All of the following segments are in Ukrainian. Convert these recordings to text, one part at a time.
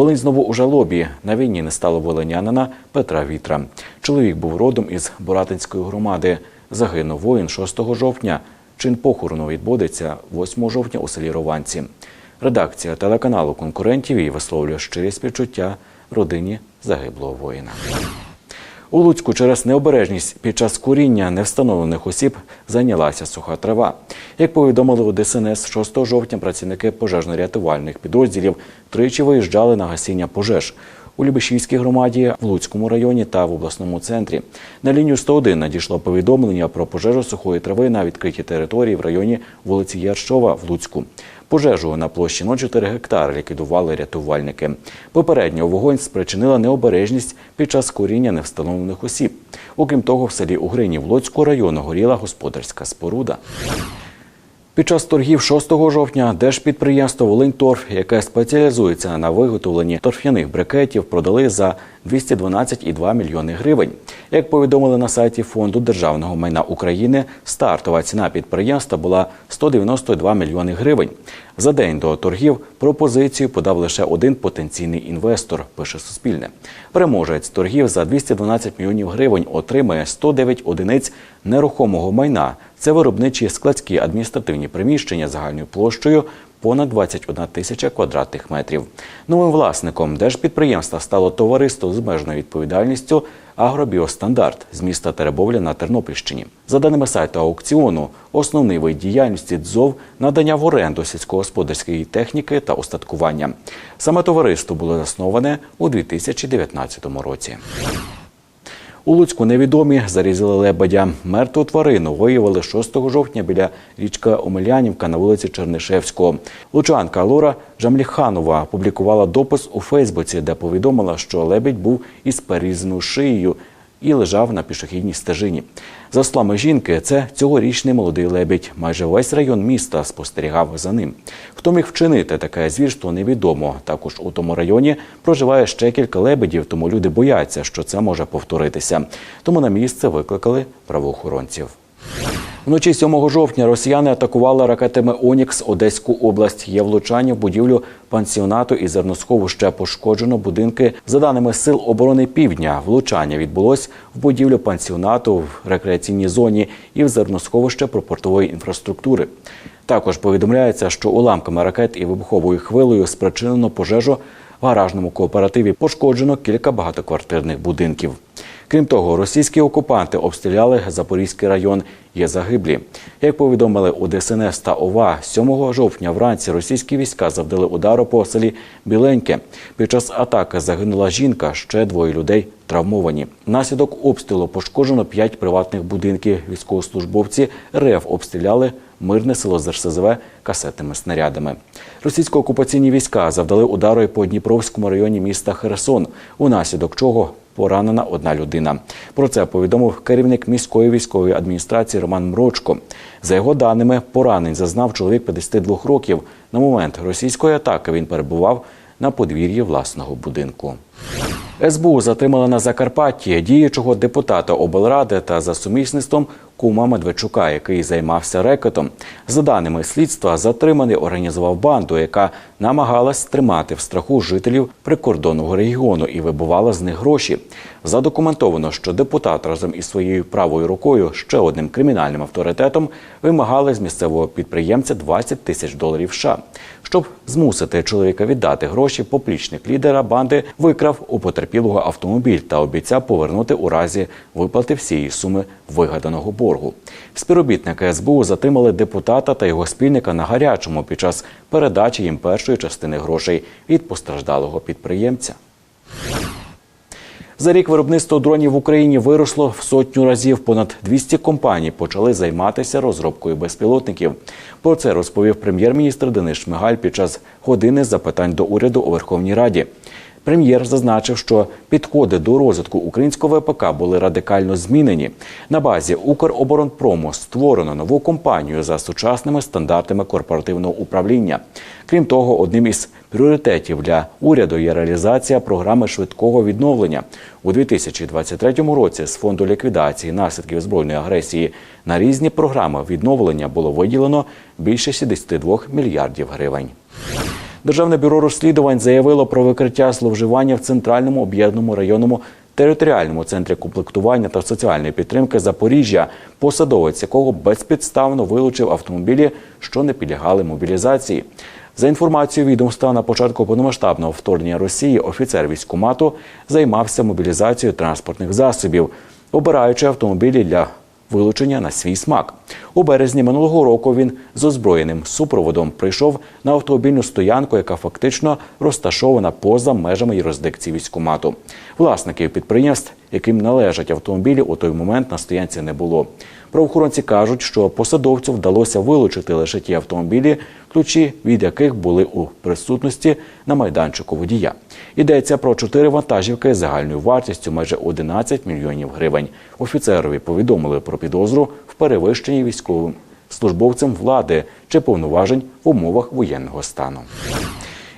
Волинь знову у жалобі. На війні не стало волинянина Петра Вітра. Чоловік був родом із Боратинської громади. Загинув воїн 6 жовтня. Чин похорону відбудеться 8 жовтня у селі Рованці. Редакція телеканалу конкурентів і висловлює щирі співчуття родині загиблого воїна. У Луцьку через необережність під час куріння невстановлених осіб зайнялася суха трава. Як повідомили у ДСНС, 6 жовтня працівники пожежно-рятувальних підрозділів тричі виїжджали на гасіння пожеж у Любешівській громаді, в Луцькому районі та в обласному центрі. На лінію 101 надійшло повідомлення про пожежу сухої трави на відкритій території в районі вулиці Яршова в Луцьку. Пожежу на площі 0,4 гектари ліквідували рятувальники. Попередньо вогонь спричинила необережність під час куріння невстановлених осіб. Окрім того, в селі Угрині Луцького району горіла господарська споруда. Під час торгів 6 жовтня держпідприємство «Волиньторф», яке спеціалізується на виготовленні торф'яних брикетів, продали за 212,2 мільйони гривень. Як повідомили на сайті Фонду державного майна України, стартова ціна підприємства була 192 мільйони гривень. За день до торгів пропозицію подав лише один потенційний інвестор, пише Суспільне. Переможець торгів за 212 мільйонів гривень отримає 109 одиниць нерухомого майна. Це виробничі складські адміністративні приміщення загальною площею понад 21 тисяча квадратних метрів. Новим власником держпідприємства стало товариство з обмеженою відповідальністю Агробіостандарт з міста Теребовля на Тернопільщині. За даними сайту аукціону, основний вид діяльності ДЗОВ надання в оренду сільськогосподарської техніки та устаткування. Саме товариство було засноване у 2019 році. У Луцьку невідомі зарізали лебедя. Мертву тварину виявили 6 жовтня біля річка Омелянівка на вулиці Чернишевського. Лучанка Лора Жамліханова опублікувала допис у Фейсбуці, де повідомила, що лебедь був із перерізаною шиєю і лежав на пішохідній стежині. За словами жінки, це цьогорічний молодий лебідь. Майже весь район міста спостерігав за ним. Хто міг вчинити таке звірство, невідомо. Також у тому районі проживає ще кілька лебедів, тому люди бояться, що це може повторитися. Тому на місце викликали правоохоронців. Вночі 7 жовтня росіяни атакували ракетами Онікс Одеську область. Є влучання в будівлю пансіонату і зерносховища. Пошкоджено будинки. За даними сил оборони Півдня, влучання відбулось в будівлю пансіонату в рекреаційній зоні і в зерносховище пропортової інфраструктури. Також повідомляється, що уламками ракет і вибуховою хвилею спричинено пожежу в гаражному кооперативі. Пошкоджено кілька багатоквартирних будинків. Крім того, російські окупанти обстріляли Запорізький район. Є загиблі. Як повідомили у ДСНС та ОВА, 7 жовтня вранці російські війська завдали удару по селі Біленьке. Під час атаки загинула жінка, ще двоє людей травмовані. Внаслідок обстрілу пошкоджено п'ять приватних будинків. Військовослужбовці РФ обстріляли мирне село з касетними снарядами. Російсько-окупаційні війська завдали удару і по Дніпровському районі міста Херсон, унаслідок чого поранена одна людина. Про це повідомив керівник міської військової адміністрації Роман Мрочко. За його даними, поранень зазнав чоловік 52 років. На момент російської атаки він перебував на подвір'ї власного будинку. СБУ затримала на Закарпатті діючого депутата облради та за сумісництвом кума Медведчука, який займався рекетом. За даними слідства, затриманий організував банду, яка намагалась тримати в страху жителів прикордонного регіону і вибувала з них гроші. Задокументовано, що депутат разом із своєю правою рукою, ще одним кримінальним авторитетом, вимагали з місцевого підприємця 20 тисяч доларів. США. Щоб змусити чоловіка віддати гроші, поплічник лідера банди викрав у потерпілого автомобіль та обіцяв повернути у разі виплати всієї суми вигаданого боргу. Співробітники СБУ затримали депутата та його спільника на гарячому під час передачі їм першої частини грошей від постраждалого підприємця. За рік виробництво дронів в Україні виросло в сотню разів. Понад 200 компаній почали займатися розробкою безпілотників. Про це розповів прем'єр-міністр Денис Шмигаль під час години запитань до уряду у Верховній Раді. Прем'єр зазначив, що підходи до розвитку українського ВПК були радикально змінені. На базі Укроборонпрому створено нову компанію за сучасними стандартами корпоративного управління. Крім того, одним із пріоритетів для уряду є реалізація програми швидкого відновлення у 2023 році. З фонду ліквідації наслідків збройної агресії на різні програми відновлення було виділено більше 62 мільярдів гривень. Державне бюро розслідувань заявило про викриття зловживання в центральному об'єднаному районному територіальному центрі комплектування та соціальної підтримки Запоріжжя, посадовець якого безпідставно вилучив автомобілі, що не підлягали мобілізації. За інформацією відомства на початку повномасштабного вторгнення Росії офіцер військкомату займався мобілізацією транспортних засобів, обираючи автомобілі для вилучення на свій смак. У березні минулого року він з озброєним супроводом прийшов на автомобільну стоянку, яка фактично розташована поза межами юрисдикції військкомату. Власників підприємств, яким належать автомобілі, у той момент на стоянці не було. Правоохоронці кажуть, що посадовцю вдалося вилучити лише ті автомобілі, ключі від яких були у присутності на майданчику водія. Йдеться про чотири вантажівки загальною вартістю майже 11 мільйонів гривень. Офіцерові повідомили про підозру в перевищенні військовим службовцем влади чи повноважень в умовах воєнного стану.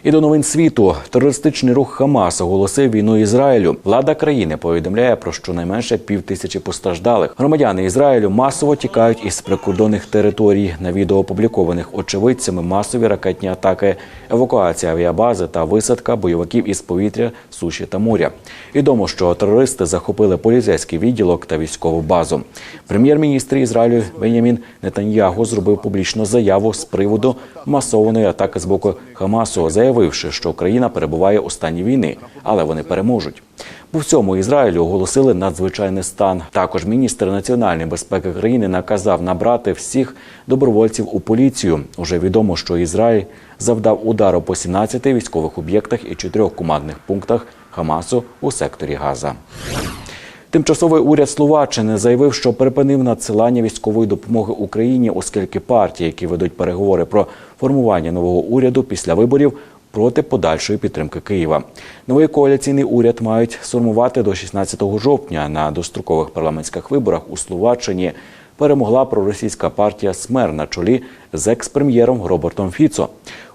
І до новин світу терористичний рух Хамас оголосив війну Ізраїлю. Влада країни повідомляє про щонайменше пів тисячі постраждалих. Громадяни Ізраїлю масово тікають із прикордонних територій. На відео опублікованих очевидцями масові ракетні атаки, евакуація авіабази та висадка бойовиків із повітря, суші та моря. Відомо, що терористи захопили поліцейський відділок та військову базу. Прем'єр-міністр Ізраїлю Венямін Нетаньяго зробив публічну заяву з приводу масованої атаки з боку Хамасу, заявивши, що Україна перебуває у стані війни, але вони переможуть. У всьому Ізраїлю оголосили надзвичайний стан. Також міністр національної безпеки країни наказав набрати всіх добровольців у поліцію. Уже відомо, що Ізраїль завдав удару по 17 військових об'єктах і чотирьох командних пунктах Хамасу у секторі Газа. Тимчасовий уряд Словаччини заявив, що припинив надсилання військової допомоги Україні, оскільки партії, які ведуть переговори про формування нового уряду після виборів, проти подальшої підтримки Києва. Новий коаліційний уряд мають сформувати до 16 жовтня на дострокових парламентських виборах у Словаччині. Перемогла проросійська партія СМЕР на чолі з екс-прем'єром Робертом Фіцо.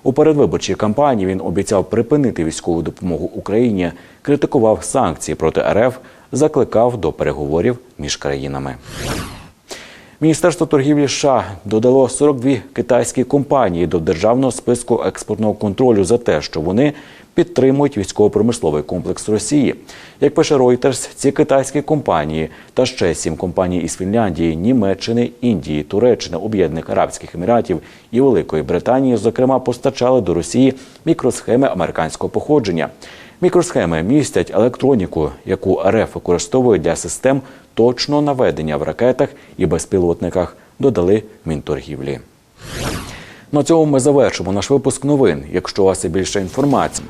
У передвиборчій кампанії він обіцяв припинити військову допомогу Україні, критикував санкції проти РФ, закликав до переговорів між країнами. Міністерство торгівлі США додало 42 китайські компанії до державного списку експортного контролю за те, що вони підтримують військово-промисловий комплекс Росії. Як пише Reuters, ці китайські компанії та ще сім компаній із Фінляндії, Німеччини, Індії, Туреччини, Об'єднаних Арабських Еміратів і Великої Британії, зокрема, постачали до Росії мікросхеми американського походження. Мікросхеми містять електроніку, яку РФ використовує для систем точного наведення в ракетах і безпілотниках, додали Мінторгівлі. На цьому ми завершимо наш випуск новин. Якщо у вас є більше інформації,